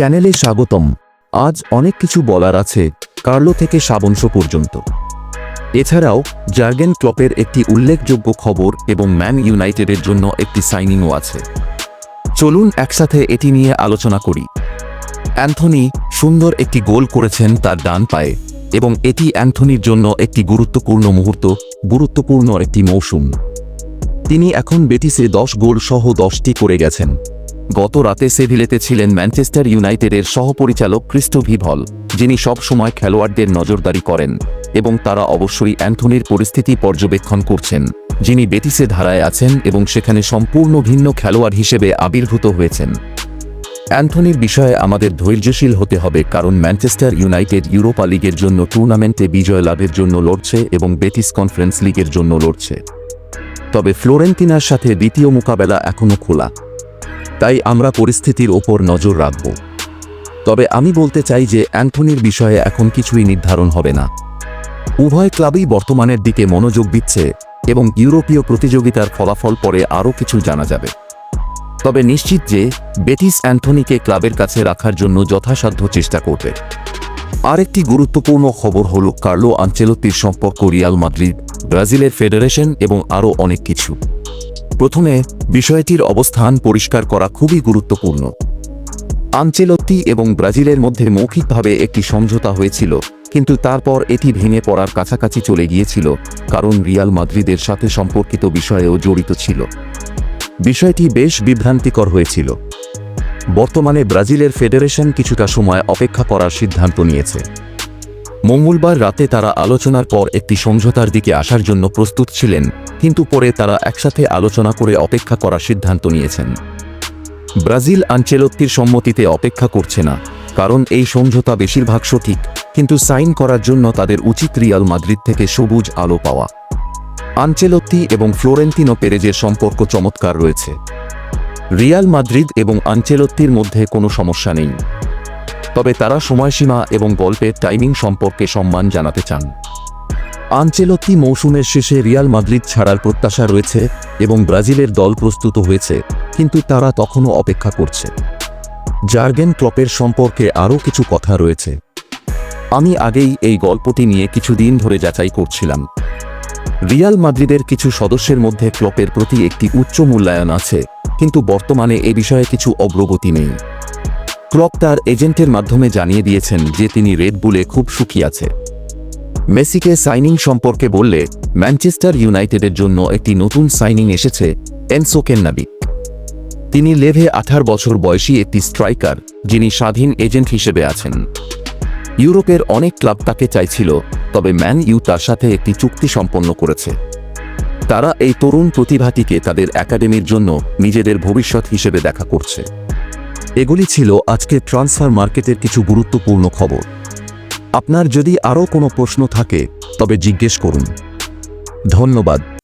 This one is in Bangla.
চ্যানেলে স্বাগতম। আজ অনেক কিছু বলার আছে কার্লো থেকে সাবংশ পর্যন্ত। এছাড়াও, জার্গেন ক্লপের একটি উল্লেখযোগ্য খবর এবং ম্যান ইউনাইটেডের জন্য একটি সাইনিংও আছে। চলুন একসাথে এটি নিয়ে আলোচনা করি। অ্যান্থনি সুন্দর একটি গোল করেছেন তার ডান পায়ে এবং এটি অ্যান্থনির জন্য একটি গুরুত্বপূর্ণ মুহূর্ত, গুরুত্বপূর্ণ একটি মৌসুম। তিনি এখন বেটিসে দশ গোল সহ দশটি করে গেছেন। গত রাতে সেভিলেতে ছিলেন ম্যানচেস্টার ইউনাইটেডের সহপরিচালক ক্রিস্টো ভিভল যিনি সব সময় খেলোয়াড়দের নজরদারি করেন, এবং তারা অবশ্যই অ্যান্থনির পরিস্থিতি পর্যবেক্ষণ করছেন, যিনি বেটিসে ধারায় আছেন এবং সেখানে সম্পূর্ণ ভিন্ন খেলোয়াড় হিসেবে আবির্ভূত হয়েছেন। অ্যান্থনির বিষয়ে আমাদের ধৈর্যশীল হতে হবে কারণ ম্যানচেস্টার ইউনাইটেড ইউরোপা লিগের জন্য টুর্নামেন্টে বিজয় লাভের জন্য লড়ছে এবং বেটিস কনফারেন্স লিগের জন্য লড়ছে। তবে ফ্লোরেন্তিনার সাথে দ্বিতীয় মোকাবেলা এখনও খোলা। তাই আমরা পরিস্থিতির ওপর নজর রাখব। তবে আমি বলতে চাই যে অ্যান্থনির বিষয়ে এখন কিছুই নির্ধারণ হবে না। উভয় ক্লাবই বর্তমানের দিকে মনোযোগ দিচ্ছে এবং ইউরোপীয় প্রতিযোগিতার ফলাফল পরে আরও কিছু জানা যাবে। তবে নিশ্চিত যে বেটিস অ্যান্থনিকে ক্লাবের কাছে রাখার জন্য যথাসাধ্য চেষ্টা করবে। আরেকটি গুরুত্বপূর্ণ খবর হল কার্লো আঞ্চেলত্তির সম্পর্ক রিয়াল মাদ্রিদ, ব্রাজিলের ফেডারেশন এবং আরও অনেক কিছু। প্রথমে বিষয়টির অবস্থান পরিষ্কার করা খুবই গুরুত্বপূর্ণ। আঞ্চেলত্তি এবং ব্রাজিলের মধ্যে মৌখিকভাবে একটি সমঝোতা হয়েছিল, কিন্তু তারপর এটি ভেঙে পড়ার কাছাকাছি চলে গিয়েছিল, কারণ রিয়াল মাদ্রিদের সাথে সম্পর্কিত বিষয়েও জড়িত ছিল। বিষয়টি বেশ বিভ্রান্তিকর হয়েছিল। বর্তমানে ব্রাজিলের ফেডারেশন কিছুটা সময় অপেক্ষা করার সিদ্ধান্ত নিয়েছে। মঙ্গলবার রাতে তারা আলোচনার পর একটি সমঝোতার দিকে আসার জন্য প্রস্তুত ছিলেন, কিন্তু পরে তারা একসাথে আলোচনা করে অপেক্ষা করার সিদ্ধান্ত নিয়েছেন। ব্রাজিল আঞ্চেলত্তির সম্মতিতে অপেক্ষা করছে না, কারণ এই সমঝোতা বেশিরভাগ সঠিক, কিন্তু সাইন করার জন্য তাদের উচিত রিয়াল মাদ্রিদ থেকে সবুজ আলো পাওয়া। আঞ্চেলত্তি এবং ফ্লোরেন্তিনো পেরেজের সম্পর্ক চমৎকার রয়েছে। রিয়াল মাদ্রিদ এবং আঞ্চেলত্তির মধ্যে কোনো সমস্যা নেই। তবে তারা সময়সীমা এবং গল্পের টাইমিং সম্পর্কে সম্মান জানাতে চান। আঞ্চেলত্তি মৌসুমের শেষে রিয়াল মাদ্রিদ ছাড়ার প্রত্যাশা রয়েছে এবং ব্রাজিলের দল প্রস্তুত হয়েছে, কিন্তু তারা তখনও অপেক্ষা করছে। জার্গেন ক্লপের সম্পর্কে আরও কিছু কথা রয়েছে। আমি আগেই এই গল্পটি নিয়ে কিছুদিন ধরে যাচাই করছিলাম। রিয়াল মাদ্রিদের কিছু সদস্যের মধ্যে ক্লপের প্রতি একটি উচ্চ মূল্যায়ন আছে, কিন্তু বর্তমানে এ বিষয়ে কিছু অগ্রগতি নেই। ক্লপ তার এজেন্টের মাধ্যমে জানিয়ে দিয়েছেন যে তিনি রেড বুলে খুব সুখী আছে। মেসিকে সাইনিং সম্পর্কে বললে, ম্যানচেস্টার ইউনাইটেডের জন্য একটি নতুন সাইনিং এসেছে, এনসো কেন্নাবিক তিনি লেভে আঠার বছর বয়সী একটি স্ট্রাইকার, যিনি স্বাধীন এজেন্ট হিসেবে আছেন। ইউরোপের অনেক ক্লাব তাকে চাইছিল, তবে ম্যান ইউ তার সাথে একটি চুক্তি সম্পন্ন করেছে। তারা এই তরুণ প্রতিভাটিকে তাদের একাডেমির জন্য নিজেদের ভবিষ্যৎ হিসেবে দেখা করছে। এগুলি ছিল আজকে ট্রান্সফার মার্কেটের কিছু গুরুত্বপূর্ণ খবর। আপনার যদি আরও কোনো প্রশ্ন থাকে, তবে জিজ্ঞেস করুন। ধন্যবাদ।